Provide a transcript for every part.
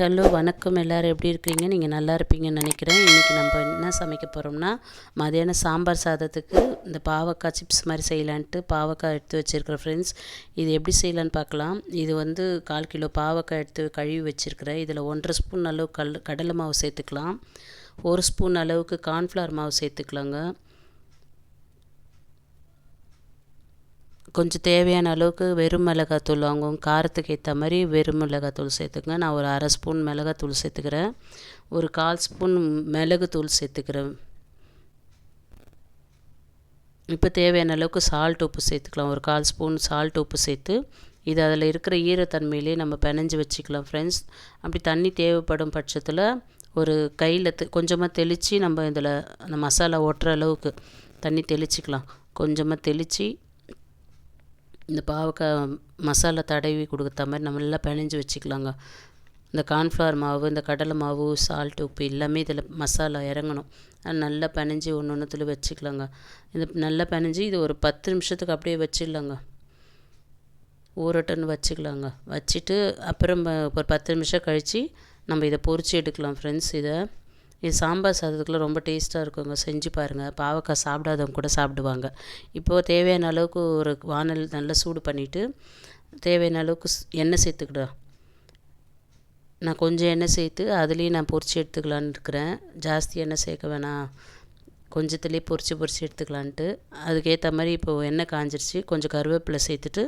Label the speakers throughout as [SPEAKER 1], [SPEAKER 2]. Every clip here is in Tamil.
[SPEAKER 1] ஹலோ வணக்கம் எல்லோரும். எப்படி இருக்கீங்க? நீங்கள் நல்லா இருப்பீங்கன்னு நினைக்கிறேன். இன்றைக்கி நம்ம என்ன சமைக்க போகிறோம்னா மதியானம் சாம்பார் சாதத்துக்கு இந்த பாவக்காய் சிப்ஸ் மாதிரி செய்யலான்ட்டு பாவக்காய் எடுத்து வச்சுருக்கிறேன் ஃப்ரெண்ட்ஸ் இது எப்படி செய்யலான்னு பார்க்கலாம். இது வந்து கால் கிலோ பாவக்காய் எடுத்து கழுவி வச்சுருக்கிறேன். இதில் ஒன்றரை ஸ்பூன் அளவு கல் கடலை மாவு சேர்த்துக்கலாம். ஒரு ஸ்பூன் அளவுக்கு கார்ன்ஃப்ளவர் மாவு சேர்த்துக்கலாங்க. கொஞ்சம் தேவையான அளவுக்கு வெறும் மிளகாத்தூள் வாங்குவோம். காரத்துக்கு ஏற்ற மாதிரி வெறும் மிளகாத்தூள் சேர்த்துக்கங்க. நான் ஒரு அரை ஸ்பூன் மிளகாத்தூள் சேர்த்துக்கிறேன். ஒரு கால் ஸ்பூன் மிளகுத்தூள் சேர்த்துக்கிறேன். இப்போ தேவையான அளவுக்கு சால்ட் உப்பு சேர்த்துக்கலாம். ஒரு கால் ஸ்பூன் சால்ட் உப்பு சேர்த்து இது அதில் இருக்கிற ஈரத்தன்மையிலே நம்ம பிணைஞ்சு வச்சுக்கலாம் ஃப்ரெண்ட்ஸ் அப்படி தண்ணி தேவைப்படும் பட்சத்தில் ஒரு கையில் கொஞ்சமாக தெளித்து நம்ம இதில் அந்த மசாலா ஒட்டுற அளவுக்கு தண்ணி தெளிச்சிக்கலாம். கொஞ்சமாக தெளித்து இந்த பாவக்காய் மசாலா தடவி கொடுத்த மாதிரி நம்ம நல்லா பிணைஞ்சு வச்சுக்கலாங்க. இந்த கார்ன்ஃப்ளவர் மாவு இந்த கடலை மாவு சால்ட் உப்பு எல்லாமே இதில் மசாலா இறங்கணும். நல்லா பிணைஞ்சி ஒன்று ஒன்றுத்தில் வச்சுக்கலாங்க. இது நல்லா பிணைஞ்சி இது ஒரு பத்து நிமிஷத்துக்கு அப்படியே வச்சிடலாங்க. ஊரட்டன்னு வச்சுக்கலாங்க. வச்சுட்டு அப்புறம் ஒரு பத்து நிமிஷம் கழித்து நம்ம இதை பொறிச்சு எடுக்கலாம் ஃப்ரெண்ட்ஸ் இதை. இது சாம்பார் சாதத்துக்குலாம் ரொம்ப டேஸ்ட்டாக இருக்குங்க. செஞ்சு பாருங்கள் பாவக்காய் சாப்பிடாதவங்க கூட சாப்பிடுவாங்க. இப்போது தேவையான அளவுக்கு ஒரு வானல் நல்லா சூடு பண்ணிவிட்டு தேவையான அளவுக்கு எண்ணெய் சேர்த்துக்கிடுவேன் நான் கொஞ்சம் எண்ணெய் சேர்த்து அதுலேயும் நான் பொறிச்சு எடுத்துக்கலான்னு இருக்கிறேன். ஜாஸ்தி எண்ணெய் சேர்க்க வேணாம். கொஞ்சத்துலேயே பொறிச்சு பொறிச்சு எடுத்துக்கலான்ட்டு. அதுக்கேற்ற மாதிரி இப்போது எண்ணெய் காஞ்சிருச்சு. கொஞ்சம் கருவேப்பிலை சேர்த்துட்டு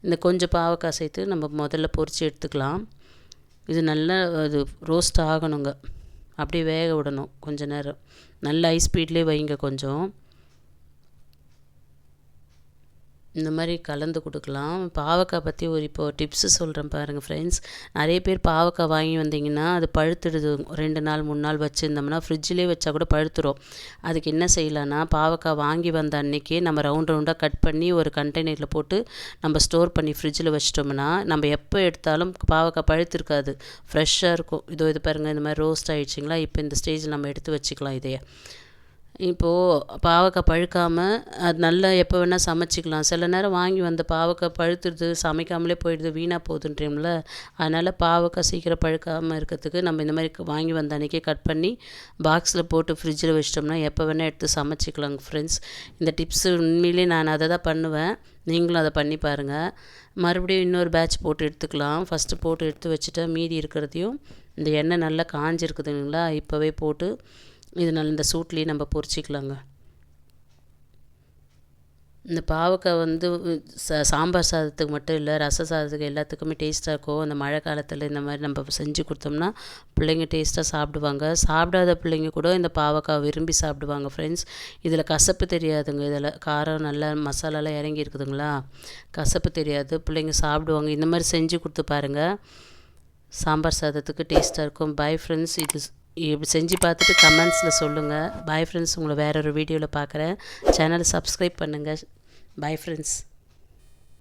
[SPEAKER 1] இந்த கொஞ்சம் பாவக்காய் சேர்த்து நம்ம முதல்ல பொரிச்சு எடுத்துக்கலாம். இது நல்லா அது ரோஸ்ட் ஆகணுங்க. அப்படியே வேக விடணும் கொஞ்ச நேரம். நல்ல ஹை ஸ்பீட்லேயே வைங்க கொஞ்சம். இந்த மாதிரி கலந்து கொடுக்கலாம். பாவக்காய் பற்றி ஒரு இப்போது டிப்ஸு சொல்கிறேன் பாருங்கள் ஃப்ரெண்ட்ஸ் நிறைய பேர் பாவக்காய் வாங்கி வந்தீங்கன்னா அது பழுத்துடுது. ரெண்டு நாள் மூணு நாள் வச்சுருந்தோம்னா ஃப்ரிட்ஜிலே வச்சா கூட பழுத்துரும். அதுக்கு என்ன செய்யலான்னா பாவக்காய் வாங்கி வந்த அன்றைக்கே நம்ம ரவுண்ட் ரவுண்டாக கட் பண்ணி ஒரு கண்டெய்னரில் போட்டு நம்ம ஸ்டோர் பண்ணி ஃப்ரிட்ஜில் வச்சிட்டோம்னா நம்ம எப்போ எடுத்தாலும் பாவக்காய் பழுத்திருக்காது. ஃப்ரெஷ்ஷாக இருக்கும். இதோ இது பாருங்கள் இந்த மாதிரி ரோஸ்ட் ஆகிடுச்சிங்களா இப்போ இந்த ஸ்டேஜில் நம்ம எடுத்து வச்சுக்கலாம் இதையே. இப்போது பாவக்காய் பழுக்காமல் அது நல்லா எப்போ வேணால் சமைச்சிக்கலாம். சில நேரம் வாங்கி வந்த பாவக்காய் பழுத்துடுது சமைக்காமலே போயிடுது வீணாக போகுதுன்றீங்கள அதனால் பாவக்காய் சீக்கிரம் பழுக்காமல் இருக்கிறதுக்கு நம்ம இந்த மாதிரி வாங்கி வந்த அன்றைக்கே கட் பண்ணி பாக்ஸில் போட்டு ஃப்ரிட்ஜில் வச்சிட்டோம்னா எப்போ வேணால் எடுத்து சமைச்சிக்கலாங்க ஃப்ரெண்ட்ஸ் இந்த டிப்ஸு உண்மையிலே நான் அதை தான் பண்ணுவேன். நீங்களும் அதை பண்ணி பாருங்கள் மறுபடியும் இன்னொரு பேட்ச் போட்டு எடுத்துக்கலாம். ஃபஸ்ட்டு போட்டு எடுத்து வச்சுட்டா மீதி இருக்கிறதையும் இந்த எண்ணெய் நல்லா காஞ்சிருக்குதுங்களா இப்போவே போட்டு இதனால் இந்த சூட்லேயே நம்ம பொரிச்சிக்கலாங்க. இந்த பாவக்காய் வந்து ச சாம்பார் சாதத்துக்கு மட்டும் இல்லை ரச சாதத்துக்கு எல்லாத்துக்குமே டேஸ்ட்டாக இருக்கும். அந்த மழை காலத்தில் இந்த மாதிரி நம்ம செஞ்சு கொடுத்தோம்னா பிள்ளைங்க டேஸ்ட்டாக சாப்பிடுவாங்க. சாப்பிடாத பிள்ளைங்க கூட இந்த பாவக்காய் விரும்பி சாப்பிடுவாங்க ஃப்ரெண்ட்ஸ் இதில் கசப்பு தெரியாதுங்க. இதில் காரம் நல்லா மசாலாலாம் இறங்கி இருக்குதுங்களா? கசப்பு தெரியாது. பிள்ளைங்க சாப்பிடுவாங்க. இந்த மாதிரி செஞ்சு கொடுத்து பாருங்கள் சாம்பார் சாதத்துக்கு டேஸ்ட்டாக இருக்கும். பை ஃப்ரெண்ட்ஸ் இது இப்படி செஞ்சு பார்த்துட்டு கமெண்ட்ஸில் சொல்லுங்கள் பாய் ஃப்ரெண்ட்ஸ் உங்களை வேற ஒரு வீடியோவில் பார்க்குறேன். சேனலை சப்ஸ்கிரைப் பண்ணுங்கள் பாய் ஃப்ரெண்ட்ஸ்